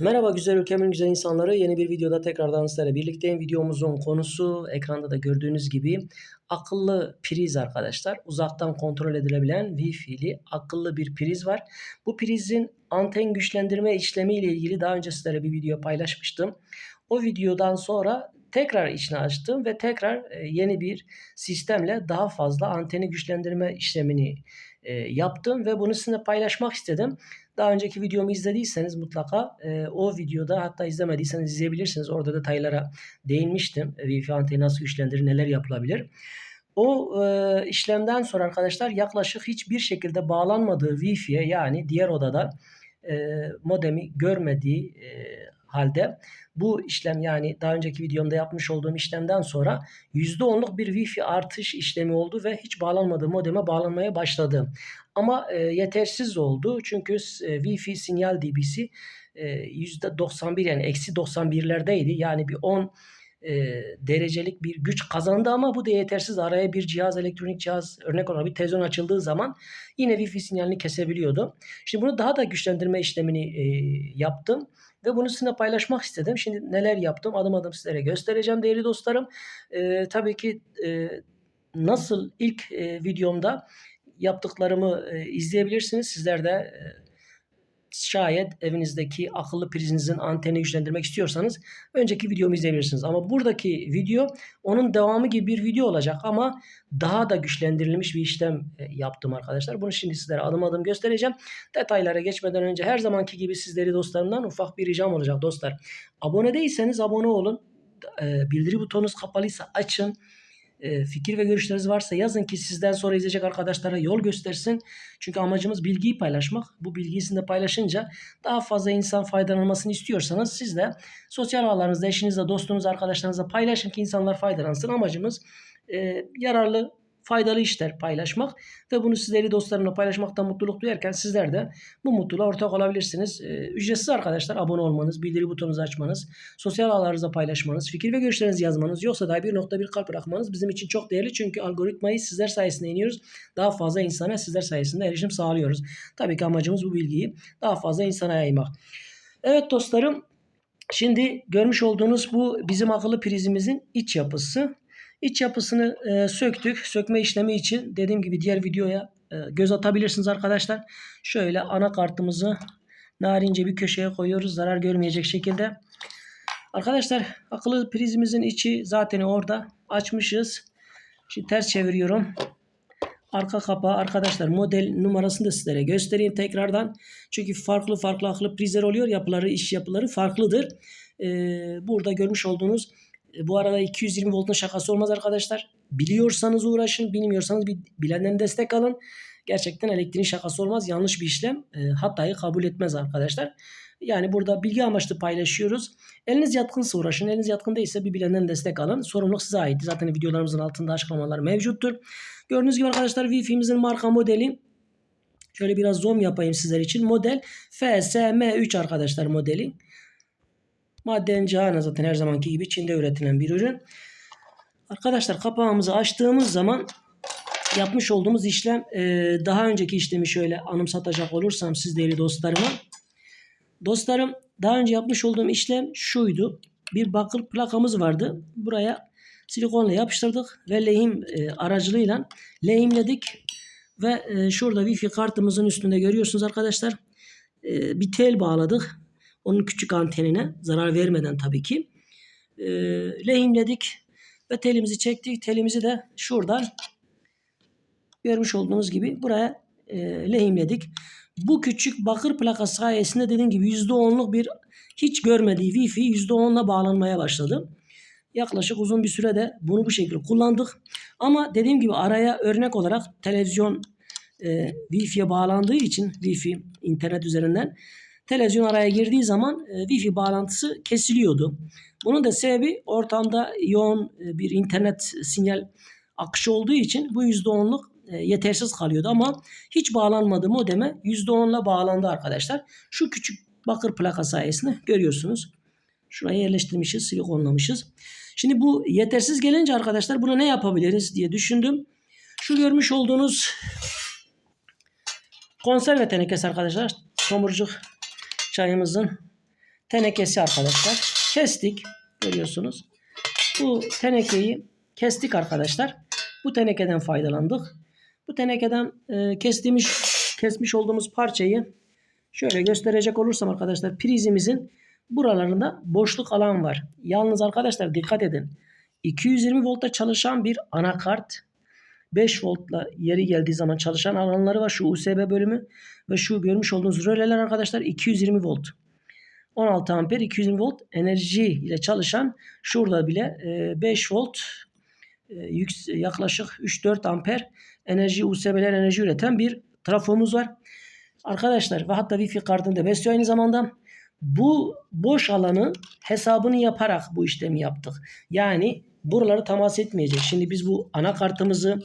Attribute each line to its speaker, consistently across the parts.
Speaker 1: Merhaba güzel ülkemin güzel insanları. Yeni bir videoda tekrardan sizlerle birlikteyim. Videomuzun konusu ekranda da gördüğünüz gibi akıllı priz arkadaşlar. Uzaktan kontrol edilebilen Wi-Fi'li akıllı bir priz var. Bu prizin anten güçlendirme işlemi ile ilgili daha önce sizlere bir video paylaşmıştım. O videodan sonra tekrar içine açtım ve tekrar e, yeni bir sistemle daha fazla anteni güçlendirme işlemini e, yaptım ve bunu sizinle paylaşmak istedim. Daha önceki videomu izlediyseniz mutlaka e, o videoda hatta izlemediyseniz izleyebilirsiniz. Orada detaylara değinmiştim. E, Wi-Fi anteni nasıl güçlendirir, neler yapılabilir. O e, işlemden sonra arkadaşlar yaklaşık hiçbir şekilde bağlanmadığı Wi-Fi'ye yani diğer odada e, modemi görmediği e, halde bu işlem yani daha önceki videomda yapmış olduğum işlemden sonra %10'luk bir Wi-Fi artış işlemi oldu ve hiç bağlanmadığı modeme bağlanmaya başladı. Ama e, yetersiz oldu çünkü e, Wi-Fi sinyal dB'si e, %91 yani eksi 91'lerdeydi. Yani bir 10 e, derecelik bir güç kazandı ama bu da yetersiz. Araya bir cihaz, elektronik cihaz örnek olarak bir televizyon açıldığı zaman yine Wi-Fi sinyalini kesebiliyordu. Şimdi bunu daha da güçlendirme işlemini e, yaptım ve bunu sizinle paylaşmak istedim. Şimdi neler yaptım adım adım sizlere göstereceğim değerli dostlarım. E, tabii ki e, nasıl ilk e, videomda yaptıklarımı e, izleyebilirsiniz. Sizler de e, şayet evinizdeki akıllı prizinizin anteni güçlendirmek istiyorsanız önceki videomu izleyebilirsiniz. Ama buradaki video onun devamı gibi bir video olacak ama daha da güçlendirilmiş bir işlem e, yaptım arkadaşlar. Bunu şimdi sizlere adım adım göstereceğim. Detaylara geçmeden önce her zamanki gibi sizleri dostlarımdan ufak bir ricam olacak dostlar. Abone değilseniz abone olun. E, bildiri butonunuz kapalıysa açın e, fikir ve görüşleriniz varsa yazın ki sizden sonra izleyecek arkadaşlara yol göstersin. Çünkü amacımız bilgiyi paylaşmak. Bu bilgiyi sizinle paylaşınca daha fazla insan faydalanmasını istiyorsanız siz de sosyal ağlarınızda eşinizle, dostunuzla, arkadaşlarınızla paylaşın ki insanlar faydalansın. Amacımız e, yararlı faydalı işler paylaşmak ve bunu sizleri dostlarımla paylaşmaktan mutluluk duyarken sizler de bu mutluluğa ortak olabilirsiniz. Ee, ücretsiz arkadaşlar abone olmanız, bildiri butonunuzu açmanız, sosyal ağlarınızda paylaşmanız, fikir ve görüşlerinizi yazmanız yoksa da bir nokta bir kalp bırakmanız bizim için çok değerli. Çünkü algoritmayı sizler sayesinde iniyoruz. Daha fazla insana sizler sayesinde erişim sağlıyoruz. Tabii ki amacımız bu bilgiyi daha fazla insana yaymak. Evet dostlarım Şimdi görmüş olduğunuz bu bizim akıllı prizimizin iç yapısı. İç yapısını e, söktük. Sökme işlemi için dediğim gibi diğer videoya e, göz atabilirsiniz arkadaşlar. Şöyle anakartımızı narince bir köşeye koyuyoruz. Zarar görmeyecek şekilde. Arkadaşlar akıllı prizimizin içi zaten orada. Açmışız. Şimdi ters çeviriyorum. Arka kapağı arkadaşlar model numarasını da sizlere göstereyim tekrardan. Çünkü farklı farklı akıllı prizler oluyor. Yapıları, iş yapıları farklıdır. Ee, burada görmüş olduğunuz bu arada 220 voltun şakası olmaz arkadaşlar. Biliyorsanız uğraşın, bilmiyorsanız bir bilenden destek alın. Gerçekten elektriğin şakası olmaz. Yanlış bir işlem. E, hatayı kabul etmez arkadaşlar. Yani burada bilgi amaçlı paylaşıyoruz. Eliniz yatkınsa uğraşın. Eliniz yatkın değilse bir bilenden destek alın. Sorumluluk size ait. Zaten videolarımızın altında açıklamalar mevcuttur. Gördüğünüz gibi arkadaşlar Wi-Fi'mizin marka modeli. Şöyle biraz zoom yapayım sizler için. Model FSM3 arkadaşlar modeli. Madden cihana zaten her zamanki gibi Çin'de üretilen bir ürün. Arkadaşlar kapağımızı açtığımız zaman yapmış olduğumuz işlem e, daha önceki işlemi şöyle anımsatacak olursam siz değerli dostlarıma. Dostlarım daha önce yapmış olduğum işlem şuydu. Bir bakır plakamız vardı. Buraya silikonla yapıştırdık ve lehim e, aracılığıyla lehimledik. Ve e, şurada wifi kartımızın üstünde görüyorsunuz arkadaşlar. E, bir tel bağladık. Onun küçük antenine zarar vermeden tabii ki. E, lehimledik ve telimizi çektik. Telimizi de şuradan görmüş olduğunuz gibi buraya e, lehimledik. Bu küçük bakır plaka sayesinde dediğim gibi %10'luk bir hiç görmediği Wi-Fi %10'la bağlanmaya başladı. Yaklaşık uzun bir sürede bunu bu şekilde kullandık. Ama dediğim gibi araya örnek olarak televizyon e, Wi-Fi'ye bağlandığı için Wi-Fi internet üzerinden televizyon araya girdiği zaman e, Wi-Fi bağlantısı kesiliyordu. Bunun da sebebi ortamda yoğun e, bir internet sinyal akışı olduğu için bu %10'luk e, yetersiz kalıyordu ama hiç bağlanmadığı modeme %10'la bağlandı arkadaşlar. Şu küçük bakır plaka sayesinde görüyorsunuz. Şuraya yerleştirmişiz, silikonlamışız. Şimdi bu yetersiz gelince arkadaşlar buna ne yapabiliriz diye düşündüm. Şu görmüş olduğunuz konserve tenekesi arkadaşlar. Tomurcuk çayımızın tenekesi arkadaşlar. Kestik. Görüyorsunuz. Bu tenekeyi kestik arkadaşlar. Bu tenekeden faydalandık. Bu tenekeden e, kestiğimiz kesmiş olduğumuz parçayı şöyle gösterecek olursam arkadaşlar prizimizin buralarında boşluk alan var. Yalnız arkadaşlar dikkat edin. 220 voltta çalışan bir anakart 5 voltla yeri geldiği zaman çalışan alanları var. Şu USB bölümü ve şu görmüş olduğunuz röleler arkadaşlar 220 volt. 16 amper 220 volt enerji ile çalışan şurada bile e, 5 volt e, yaklaşık 3-4 amper enerji USB'ler enerji üreten bir trafomuz var. Arkadaşlar ve hatta Wi-Fi kartını da besliyor aynı zamanda. Bu boş alanın hesabını yaparak bu işlemi yaptık. Yani buraları temas etmeyecek. Şimdi biz bu anakartımızı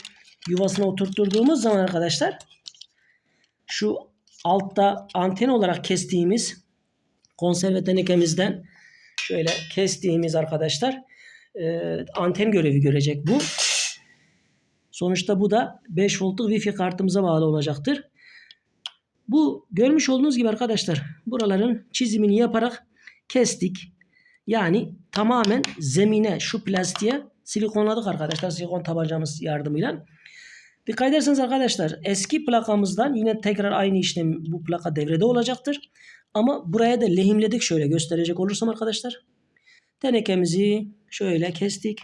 Speaker 1: yuvasına oturtturduğumuz zaman arkadaşlar şu altta anten olarak kestiğimiz konserve tenekemizden şöyle kestiğimiz arkadaşlar e, anten görevi görecek bu. Sonuçta bu da 5 voltluk Wi-Fi kartımıza bağlı olacaktır. Bu görmüş olduğunuz gibi arkadaşlar buraların çizimini yaparak kestik. Yani tamamen zemine şu plastiğe silikonladık arkadaşlar silikon tabancamız yardımıyla. Dikkat ederseniz arkadaşlar eski plakamızdan yine tekrar aynı işlem bu plaka devrede olacaktır. Ama buraya da lehimledik şöyle gösterecek olursam arkadaşlar. Tenekemizi şöyle kestik.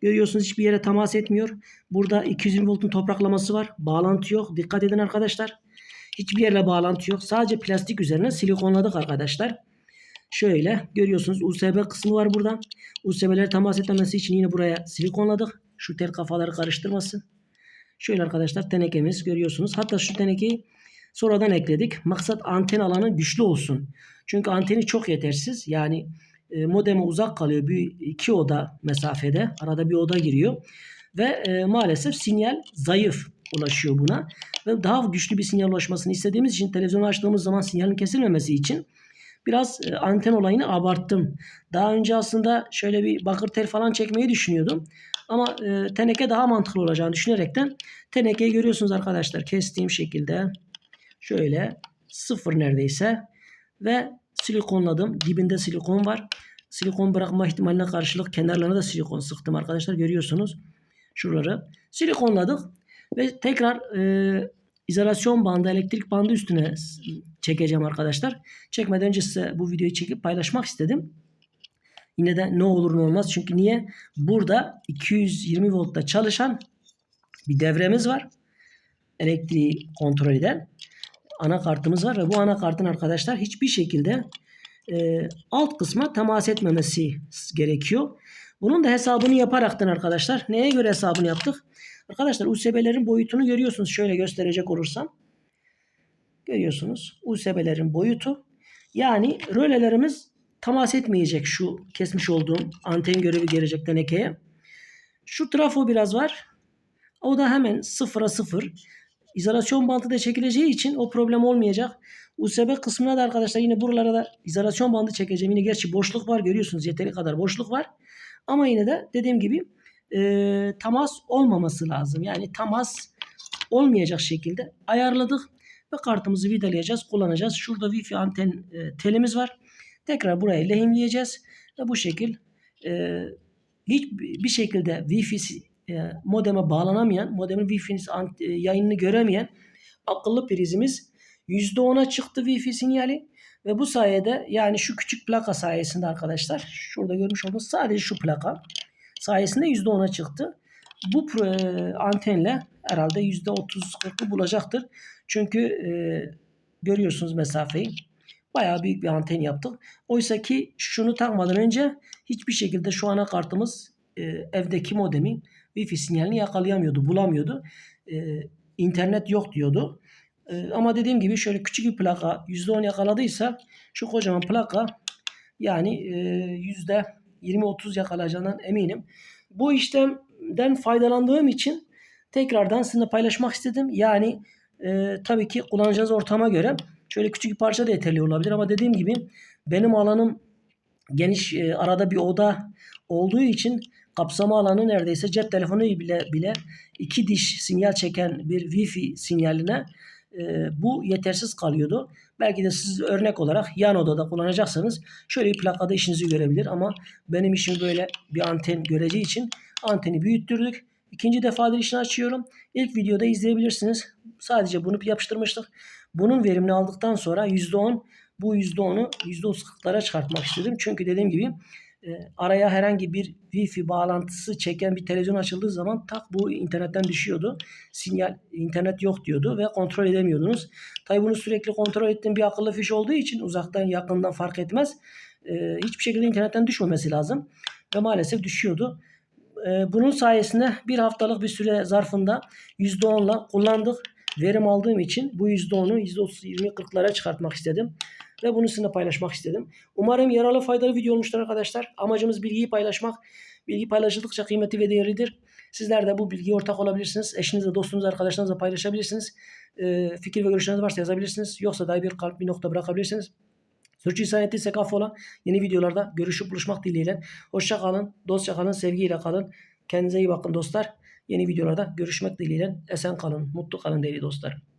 Speaker 1: Görüyorsunuz hiçbir yere temas etmiyor. Burada 220 voltun topraklaması var. Bağlantı yok. Dikkat edin arkadaşlar. Hiçbir yerle bağlantı yok. Sadece plastik üzerine silikonladık arkadaşlar. Şöyle görüyorsunuz USB kısmı var burada. USB'leri temas etmemesi için yine buraya silikonladık. Şu tel kafaları karıştırmasın. Şöyle arkadaşlar tenekemiz görüyorsunuz. Hatta şu tenekeyi sonradan ekledik. Maksat anten alanı güçlü olsun. Çünkü anteni çok yetersiz. Yani e, modeme uzak kalıyor. Bir iki oda mesafede. Arada bir oda giriyor. Ve e, maalesef sinyal zayıf ulaşıyor buna. Ve daha güçlü bir sinyal ulaşmasını istediğimiz için televizyonu açtığımız zaman sinyalin kesilmemesi için biraz e, anten olayını abarttım. Daha önce aslında şöyle bir bakır tel falan çekmeyi düşünüyordum. Ama e, teneke daha mantıklı olacağını düşünerekten tenekeyi görüyorsunuz arkadaşlar. Kestiğim şekilde şöyle sıfır neredeyse ve silikonladım. Dibinde silikon var. Silikon bırakma ihtimaline karşılık kenarlarına da silikon sıktım arkadaşlar. Görüyorsunuz şuraları. Silikonladık ve tekrar e, izolasyon bandı, elektrik bandı üstüne çekeceğim arkadaşlar. Çekmeden önce size bu videoyu çekip paylaşmak istedim. Yine de ne olur ne olmaz. Çünkü niye? Burada 220 voltta çalışan bir devremiz var. Elektriği kontrol eden anakartımız var ve bu anakartın arkadaşlar hiçbir şekilde e, alt kısma temas etmemesi gerekiyor. Bunun da hesabını yaparaktan arkadaşlar neye göre hesabını yaptık? Arkadaşlar USB'lerin boyutunu görüyorsunuz. Şöyle gösterecek olursam. Görüyorsunuz USB'lerin boyutu. Yani rölelerimiz temas etmeyecek şu kesmiş olduğum anten görevi gelecek tenekeye. Şu trafo biraz var. O da hemen sıfıra sıfır. İzolasyon bandı da çekileceği için o problem olmayacak. USB kısmına da arkadaşlar yine buralara da izolasyon bandı çekeceğim. Yine gerçi boşluk var görüyorsunuz yeteri kadar boşluk var. Ama yine de dediğim gibi e, temas olmaması lazım. Yani temas olmayacak şekilde ayarladık ve kartımızı vidalayacağız, kullanacağız. Şurada Wi-Fi anten e, telimiz var. Tekrar buraya lehimleyeceğiz ve bu şekil e, hiç bir şekilde Wi-Fi e, modeme bağlanamayan, modemin Wi-Fi ant- e, yayınını göremeyen akıllı prizimiz %10'a çıktı Wi-Fi sinyali ve bu sayede yani şu küçük plaka sayesinde arkadaşlar şurada görmüş olduğunuz sadece şu plaka sayesinde %10'a çıktı. Bu e, antenle herhalde %30-40'ı bulacaktır. Çünkü e, görüyorsunuz mesafeyi. Bayağı büyük bir anten yaptık. Oysa ki şunu takmadan önce hiçbir şekilde şu anakartımız e, evdeki modemi Wi-Fi sinyalini yakalayamıyordu, bulamıyordu. E, internet yok diyordu. E, ama dediğim gibi şöyle küçük bir plaka %10 yakaladıysa şu kocaman plaka yani e, %20-30 yakalayacağından eminim. Bu işlemden faydalandığım için tekrardan sizinle paylaşmak istedim. Yani e, tabii ki kullanacağınız ortama göre şöyle küçük bir parça da yeterli olabilir ama dediğim gibi benim alanım geniş e, arada bir oda olduğu için kapsama alanı neredeyse cep telefonu bile bile iki diş sinyal çeken bir Wi-Fi sinyaline e, bu yetersiz kalıyordu. Belki de siz örnek olarak yan odada kullanacaksanız şöyle bir plakada işinizi görebilir ama benim işim böyle bir anten göreceği için anteni büyüttürdük. İkinci defadır işini açıyorum. İlk videoda izleyebilirsiniz. Sadece bunu yapıştırmıştık. Bunun verimini aldıktan sonra %10 bu %10'u %30'lara çıkartmak istedim. Çünkü dediğim gibi araya herhangi bir Wi-Fi bağlantısı çeken bir televizyon açıldığı zaman tak bu internetten düşüyordu. Sinyal internet yok diyordu ve kontrol edemiyordunuz. Tabi bunu sürekli kontrol ettiğim bir akıllı fiş olduğu için uzaktan yakından fark etmez. E, hiçbir şekilde internetten düşmemesi lazım. Ve maalesef düşüyordu. E, bunun sayesinde bir haftalık bir süre zarfında %10'la kullandık. Verim aldığım için bu %10'u %30-20-40'lara çıkartmak istedim. Ve bunu sizinle paylaşmak istedim. Umarım yararlı faydalı video olmuştur arkadaşlar. Amacımız bilgiyi paylaşmak. Bilgi paylaşıldıkça kıymetli ve değerlidir. Sizler de bu bilgiye ortak olabilirsiniz. Eşinizle, dostunuzla, arkadaşlarınızla paylaşabilirsiniz. Ee, fikir ve görüşleriniz varsa yazabilirsiniz. Yoksa da bir kalp bir nokta bırakabilirsiniz. Sürçülisan ettiyse affola. Yeni videolarda görüşüp buluşmak dileğiyle. Hoşça kalın, dostça kalın, sevgiyle kalın. Kendinize iyi bakın dostlar. Yeni videolarda görüşmek dileğiyle. Esen kalın, mutlu kalın değerli dostlar.